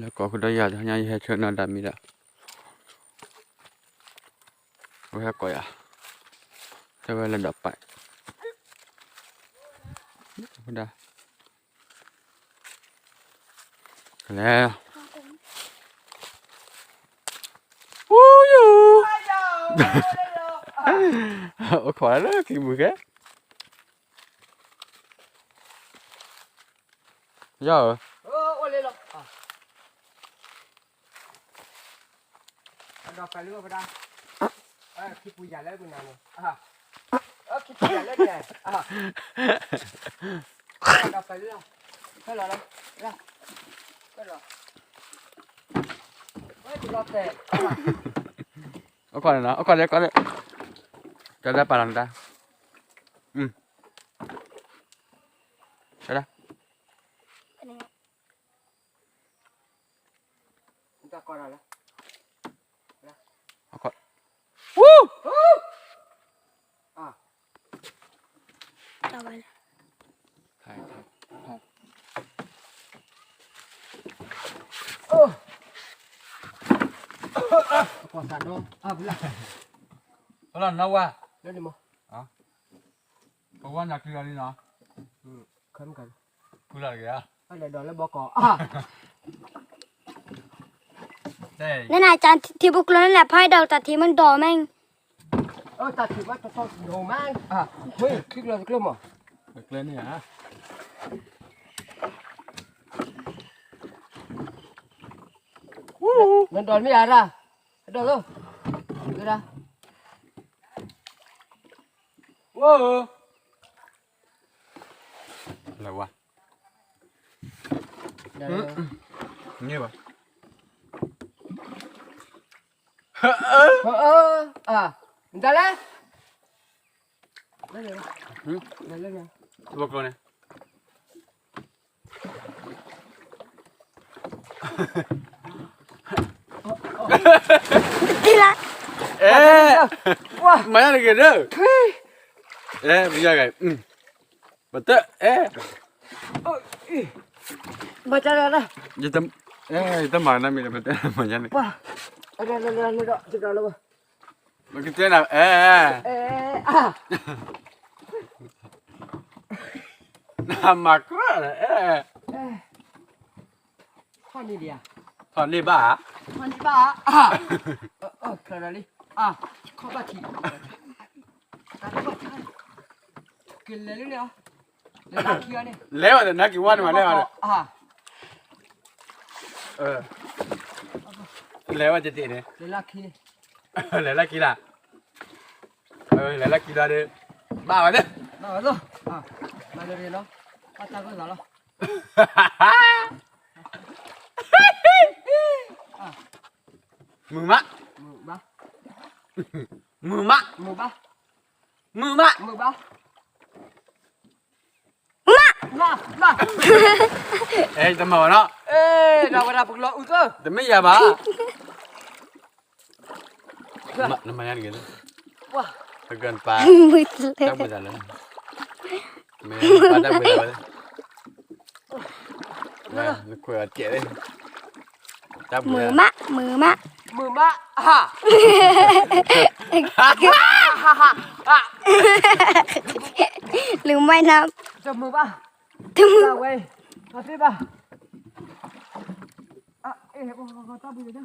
แล้วก็คุณได้ยาทั้งยางให้เชิญนอนดามีละโอ้ยก็อย่าจะไประดับไปคุณได้แล้วโอ้ยโอ้ขอแล้วกี่มือแกห i อ Anafaliwa bada. Ah, kipu ya lego nani. Ah. Ah, kipu ya lego. Ah. Anafaliwa. Hello, la. La. Hello. Wait, drop it. Ở con này nó, ở con đây, con đây. Cho ra bà lần ra. Ừ. Cho ra. Chúng ta coi rồi đó. Ako. Ờ, Woo! Woo! Ah. Tawal. Khai, khai. Oh. Oh. Ah, kuasa no. Ah, bila. Bila nawa. Jadi mo. Ah. Kau nak kira ni na. Hmm, kan kan. Kula ya. Ada dole bokok. Ah. นั่นอาจารย์ที่บุกล้นั่นแหละพ่ยดาตัดทีมันดอแม่งเออตัดทีว่าจะต้องดอแม่งอ่ะเฮ้ยคลิกเลยคลิกมั้งเบิกเลยเนี่ยฮะู้มันดอนไม่อกไรโดนลูกดูนะว้าวอะไรวะเงี้ยวะ Ờ, ờ à ra lên lên lên lên lên bọc rồi này đi lại ê mày là kìa đâu ê bây giờ cái ừ bật tớ ê mà cha ra đây giờ tấm ê tấm mà nó mình bật tớ mà nhanh này a ัน ada ada ada sudah l a m ร Begitu nak eh. Eh ่ะ Nah makro eh. Eh. Kau ni dia. ถอนนี่บ้าตอนี่บ้าอ่ะเออเออขนาดนี้อ่ะข้อบ้าทีตัดบ้าทีกินเลยเร็วๆเดี๋ยวตัดเลี้ยวนี่แล้วแต่นักกี่วันมาแล้ยวอ่ะอ่ะเออ lewat jadi ini lelaki lelaki lah ơi lelaki lah deh bawa deh bawa lo ah bawa deh lo kata gue lo mưa mắt mưa mắt mưa mắt mưa mắt mưa mắt mưa mắt la ê tao mở nó ê đâu ra bực lọ út ơ tao mới giờ bà mà nó mày ăn cái đó wow tao gần pa tao bây giờ lên mày pa tao bây giờ lên nè nó quẹt kẹt đi tao bây giờ mạ mờ mạ mờ mạ ha ha ha ha ha. lùm mai nào cho mờ mạ t u ้ g เ u ้ย i Hati อ a h เอ eh, kau kau tahu begitu.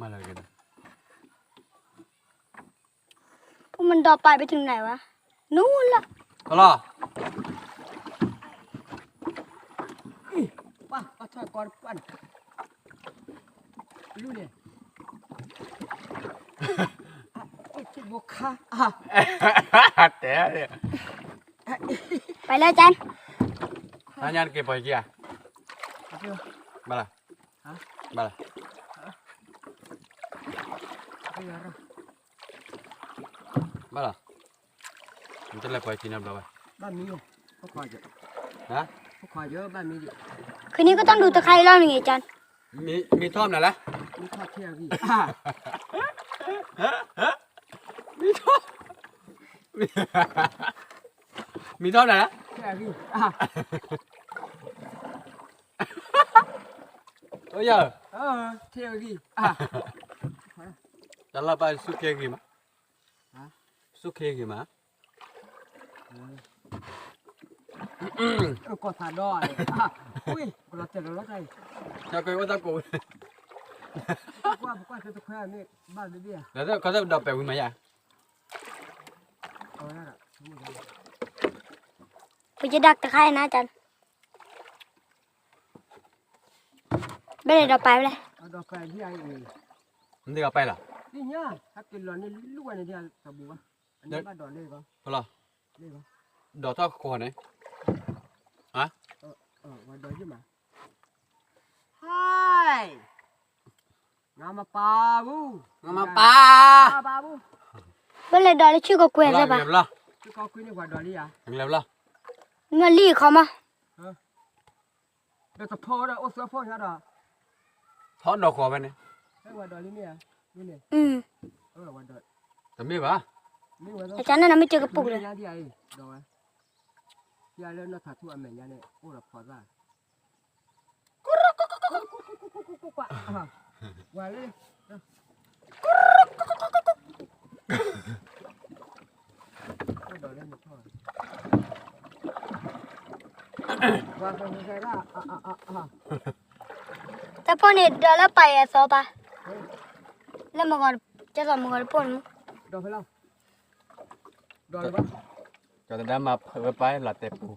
m กันพวกมันต่อไปไปถึงไหนวะนู่นละก็รอป้าป้าช่วยกอนป้นรู้เนี่ยบุคอ่ะแต่เยไปแล้วจัน ഞാൻ പോയിക്കാ Bala. Ha? Bala. Bala. Mình lại quay chín năm đâu vậy? Ba mi không? Có khoai chứ? Hả? Có khoai chứ, ba mi chứ. Khi này có tăng đủ tờ khai lo mình nghe chăn. Mi mi thom nào lá? Mi thom theo gì? Mi thom. Mi thom nào lá? Theo gì? À. โอ้ยอ่าเที่ยกี่ตลาดไปสุขเกงกี่มาสุขเกงกี่มะก็ถ่ายด้วยอุ้ยเราเจอแล้วใครเจ้าเคยว่าตกูว่าบอกว่าจะตะแครนี่บ้านเดี้ยแล้วเจเขาจะดับแปลวิ่งไหมอ่ะไปจะดักตะไคร่นะจันไม่ได้เราไปไมไเอาดอกไปที่ไอเองมันเดอกไปเหรอนี่เนี่ยถ้ากินหลอนนี่ลูกอไรที่เดียวับบัวอันนี้มาดอนเลยก็เหรอเลยก็ดอกเท่าคอไหนฮะเออเออวันดอกยี่มาไฮ้งามาปาบูงามาปาปาบูไม่เลยดอ่ชื่อก็เกวียนใช่ปะเรียบละชื่อก็เกวียนี่ว่าดอนลี้อ่ะเรียบลอเงินลี่เขามาเออเดี๋ยวจะพอแล้โอ้เสือพอใช่ไหทอนดอกขอไปเนี่ยไอ้วัดดอยนี่เนี่ยนี่เนี่ยอืมเออวัดดอยทำไมวะไม่วัดดอยแต่ฉันน่ะไม่เจอกระปุกเลยยาดีไอกดอยยาเล่นน่ะถ้าทุ่มแม่ยาเนี่ยโอ้รรบพอรดรกุรกุกุกุกุกุกุกุกุกุวรารลรกุรกุกุกุกุกุกุดรยรลรนรอรวรารปรนรครร่รอระร่รอระแต่พ่อเนี่ยเดี๋ยวเราไปอะอปะแล้วมาก่อนจะสอนมาก่อนพ่อนูดอกไปแล้วดอไปบจอด้มาเพิ่ไปหลับเตปู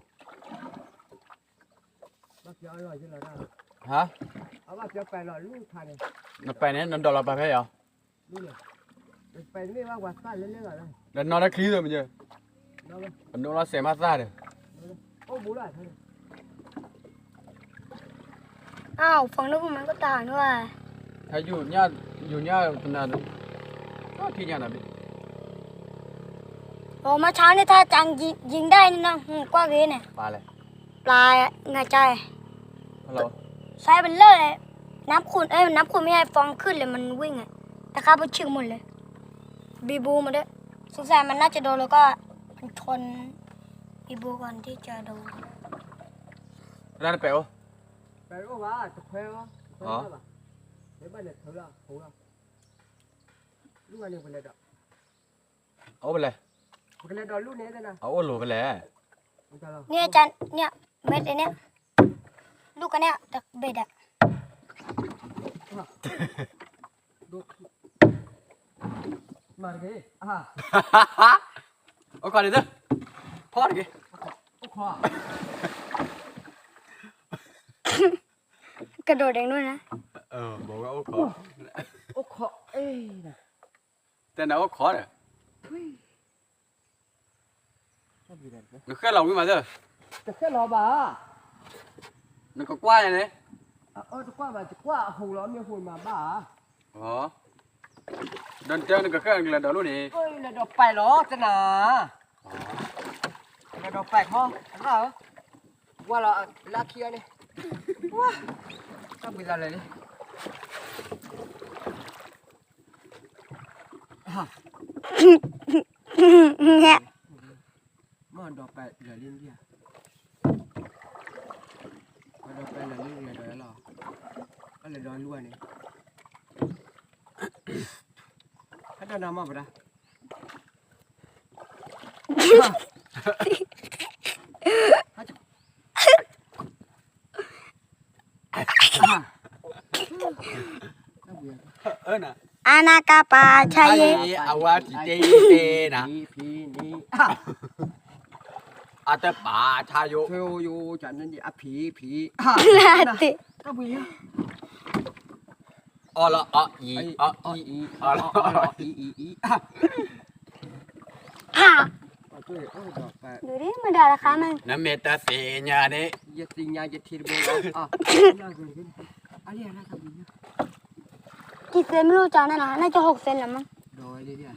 ฮะเอาบ่าจะไปหลอดลูกทานเลยไปเนี่ยนอนดอลไปให้เหรอเไปนี่ว่าวัดซ่าเล่นๆ่อยเลยแนอนได้คลีเลยมั้งเจ้นอนเราเสียมาซ่าเลยโอ้บุหรี่อ้าวฝังนู้นมันก็ตาด้วยถ้าอยู่เนี่ยอยู่เนี่ยขนาดก็ที่เนี่ยนะพี่โอ้มาเช้านี่ถ้าจังยิงยิงได้นี่นะหืมกว้างเลยเนี่ยปลาอะไรปลายงาใจเรใช้เป็นเล่ยน้ำขุนเอ้ยน้ำขุนไม่ให้ฟองขึ้นเลยมันวิ่งอ่ะต่ข้าวมันชื่อหมดเลย บีบูมาด้วยสงสัยมันน่าจะโดนแล้วก็มันชนบีบูก่อนที่จะโดนน้่นเป๋อ百六万，这快哦，快了吧？别买了，投了，投了。六万六不来的。我不来。我刚才弄六万六的呢。好哦，六不来。你这你没这呢？六个呢？这白的。哈哈，哈我夸你呢，夸你。我夸。กระโดดเองด้วยนะเออบอกว่าโอ้ขอโอ้ขอเอ้ยนะแต่นะโอ้ขอเนี่ยนึกแค่เราไม่มาเด้อจะแค่รอบ่านึกก็กว้างเลยเนี่ยเออจะกว้างมาจะกว้างหูร้อนมีหุ่นมาบ่าอ๋อเดินเจ้านึกก็แค่เงินเดี๋ยวรู้นี่เอ้ยเดี๋ยวไปหรอจะหนาเดี๋ยวไปห้องเหรอว่าเราลักเคียนี่ว้าต้งไปอะเนี่ยมาดอกแปดเหลือเลี้ยดวมัดอกแปเหลือเลี้ยงเดียวแลหรอก็เลยร้อนรั่วนี่ยถ้าจะนำมาปะนะอานาคาปาชายอาวาดเตเตนะีนีอาตปาชายโยโยจันนันยอภผีผีละตรก็ผีอละออีอ๋ออีอละออีอีอีฮ่าดูดิมันด่าราคามันน้ำเมตาสีญาเนี่ยยสิยาเยทิรโบอ๋อกี่เซนไม่รู้จานนั่นนะน่าจะหกเซนละมั้งโดยดิเดียว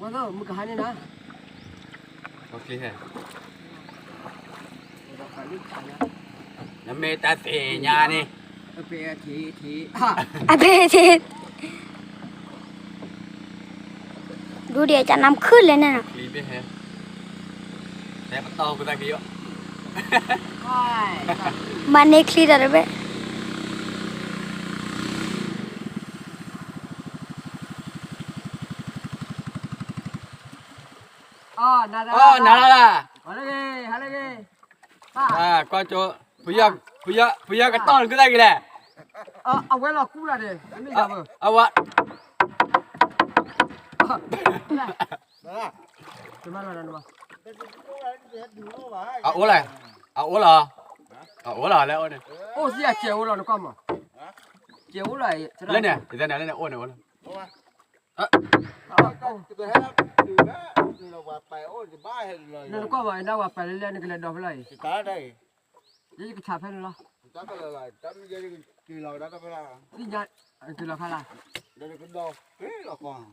ว่าก็มึงก็หันนี่นะ โอเคฮะน้ำเมตาเสียานี่อเปทีทีอเปทีดูเดี๋ยวจะนำขึ้นเลยนะคลีไปฮะ แต่มันตองกูตะกี้วะ મને એકલી ડરવે ઓ નાળા હાલે હાલે à con chỗ bây giờ bây giờ bây giờ cái to cứ đây kìa nè à ông ấy là cú là đi à ông ờ, ờ, vâng ạ Đó là. Chúng ta là đàn bà à ủa này à ủa là à ủa là à, lên ôi này ô gì à chiều rồi nó con mà chiều này lên nè thì ra nè lên nè ôi này ôi này à. nó có vậy đâu mà phải lên cái lên đâu phải này cá đây cái cái chạp hết rồi Chả cái này chả cái gì cái lò đó đâu phải là cái nhảy cái à, lò phải là đây là cái đồ cái lò còn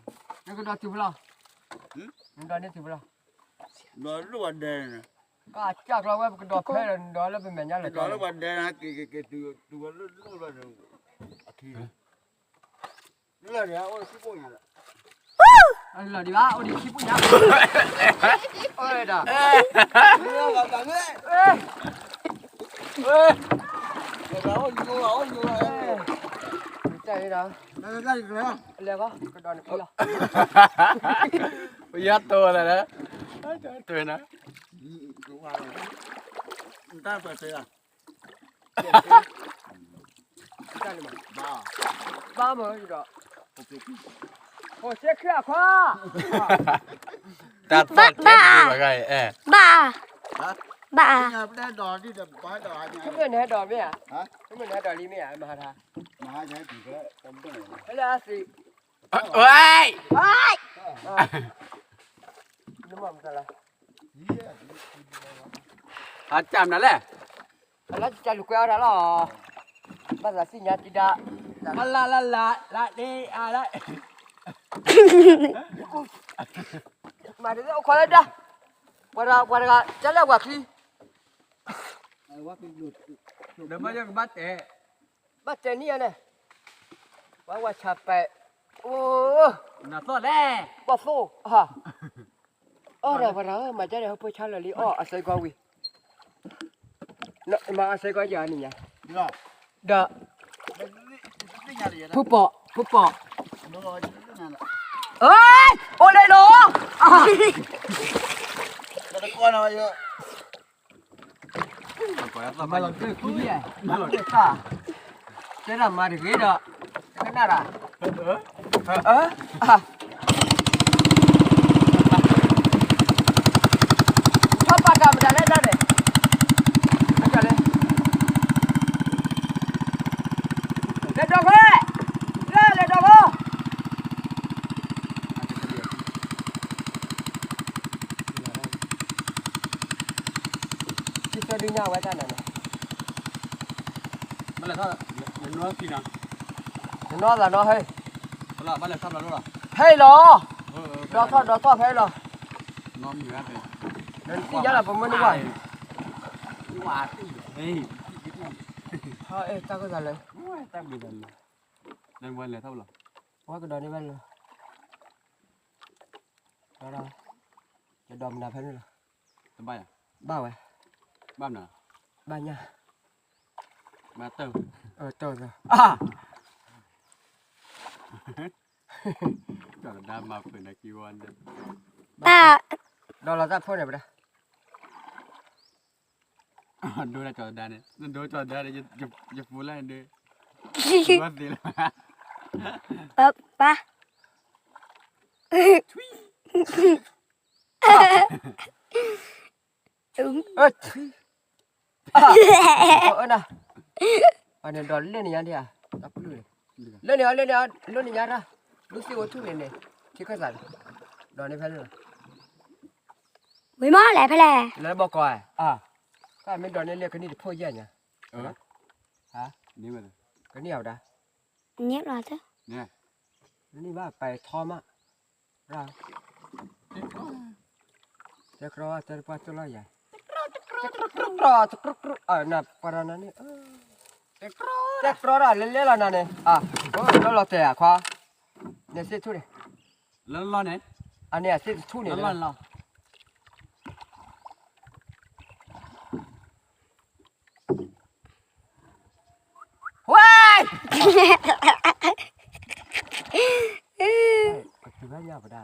đây cái đồ thì phải là cái đồ này thì phải là đó lúc bạn đề nè, cả chắc là cái đó phê là đó là bên mình nhá là đó là bạn đề này cái cái cái từ từ lúc lúc là được à, thì là đấy ôi cái bông này anh là đi ba ôi đi khi bông nhá ôi đó ê ê ê đó nhiều đó nhiều đó chạy đó đây đây này lẹ có cái đòn này kia bây giờ tôi rồi đó Tuệ nè. Entah apa saya. Entah ni mana. À? Ba. À, ba mươi mana juga. Okey. Oh, saya ke apa? Ba. À? Ba. Ba. Ba. Nhập ra đò đi đập bá đò nhà. Chúng mình hết đò mấy à? Hả? Chúng mình hết đò đi mấy à mà thà? Mà thà thì cái tâm tư. Hello, Asi. Ôi. Ôi. อาจารย์นั่นแหละแล้วจะลุกแกอวได้หรอภาษาสิญาติดาลาลาลาลาดีอะไรมาเดี๋ยวขอเลยจ้ะวันละวันละจะเล่ากับใคว่าเลุดเดี๋ยวมาจรงบัตรเตะบัตรเตะนี่อะไรว่าว่าชาไปโอ้หน้าตโซ่แน่บ้า้ฮะ ô rồi vào rồi mà chơi đây không phải chơi là li ô à say qua quỳ nó mà à say qua giờ này nhỉ đó đó phụ bọ phụ bọ ơi ô đây đó nó được con rồi mà lần thứ cuối vậy mà ta thế là mày được ghế đó cái nào à ờ ờ à nó khi nào nó là nó hay là bắt lại sắp là nó là hay ờ, ờ, nó đó thôi đó thôi hay nó nó nhiều ăn đấy đến cái giá là phần mình đúng rồi đúng rồi đi thôi ê tao có giờ lên tao bị đần lên quên lại thâu là quá cái đần đi bên rồi đó đó cái đầm là phải nữa là ba à bao vậy à? bao nào ba nha mà từ. Ờ từ rồi. À. Còn đam mà phải là kêu anh đây. Ta. Đó là ra phơi này bà. Đôi là cho đa này. Đôi cho đa này chụp chụp phù lên đi. Bắt gì là. Ba. Ba. Đúng. Ơ. Ờ nè. อันนี้ดอนเล่นนยังดีอ่ะตับลุ่ยเล่นนี่อ่ะเล่นนี่อ่เล่นนยังนะลูกศิษย์วัดทุ่งเนี่ยที่ก็สั่นดอนนี่แพ้เลยไม่มาเลยวพ้แล้วแลยบอกก่อนอ่าถ้าไม่ดอนนี่เรียกคนนี้พ่อแย่เนี่ยเออฮะนี่มันก็เนี่ยเอาดะเนี่ยรอเถะเนี่ยแล้วนี่ว่าไปทอมอ่ะรอจะครอจัวจะครครอจะครอจะครอจะครอจจะครอจะครอจะครอจะครัจะครอจะคครอจะจะคครอจะจะคครอจะจะคครอจะอจะคะคะรอจะครอจะจะครอระเล่นเล่นอะไรอ่ะแล้วเราเตะขวาเนี่ยเสทุเนี่ล้เราเนี่ยอันเนี้ยเสทุเนี่ยแล้วเราว้ยเฮ้ยคือแม่าวไปได้